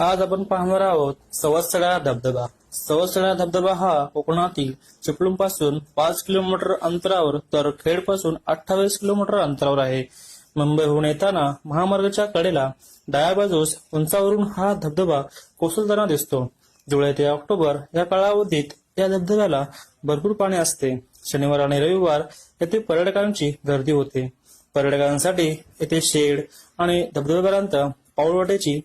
आज आपण पाहणार आहोत सवासडा धबधबा. सवासडा धबधबा हा कोकणातील चिपळूणपासून पाच किलोमीटर अंतरावर तर खेडपासून अठ्ठावीस किलोमीटर अंतरावर आहे. मुंबईहून येताना महामार्गाच्या कडेला डाव्या बाजूस उंचावरून हा धबधबा कोसळताना दिसतो. जुलै ते ऑक्टोबर या कालावधीत या धबधब्याला भरपूर पाणी असते. शनिवार आणि रविवार येथे पर्यटकांची गर्दी होते. पर्यटकांसाठी येथे शेड आणि धबधब्यापर्यंत पाऊलवाटेची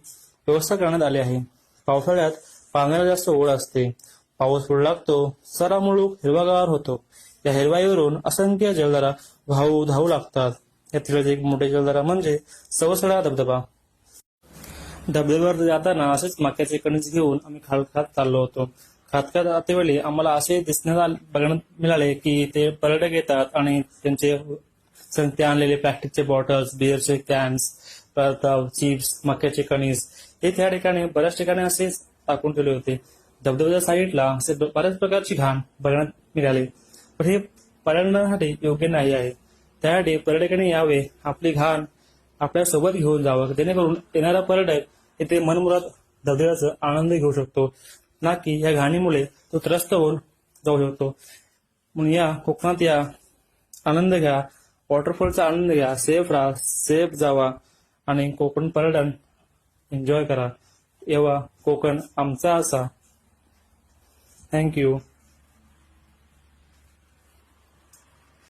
व्यवस्था करण्यात आली आहे. पावसाळ्यात पाण्याला जास्त ओढ असते. पाऊस पडू लागतो सारा मुळूक हिरवागार होतो. या हिरवाईवरून असंख्य जलधारा वाहू धावू लागतात. यातील एक मोठे जलधारा म्हणजे सवसडा धबधबा. धबधब्यावर जाताना असेच मक्याचे कणीस घेऊन आम्ही खात खात चाललो होतो. खात खात आतेवेळी आम्हाला असे दिसण्यात बघण्यात मिळाले की ते पर्यटक येतात आणि त्यांचे ते आणलेले प्लास्टिकचे बॉटल्स बिअरचे कॅन्स परत चिप्स मक्याचे कणीस हे त्या ठिकाणी बऱ्याच ठिकाणी असे टाकून ठेवले होते. धबधब्याच्या साईडला असे बऱ्याच प्रकारची घाण बघण्यात मिळाली पण हे पर्यावरणासाठी योग्य नाही आहे. त्यासाठी पर्यटकांनी यावे आपली घाण आपल्यासोबत घेऊन जावं जेणेकरून येणारा पर्यटक येथे मनमुरात धबधब्याचा आनंद घेऊ शकतो ना की या घाणीमुळे तो त्रस्त होऊन जाऊ शकतो. म्हणून या कोकणात या आनंद घ्या. वॉटरफॉलचा आनंद घ्या. सेफ राहा. सेफ जावा आणि कोकण पर्यटन एन्जॉय करा. एव्हा कोकण आमचा असा. थँक्यू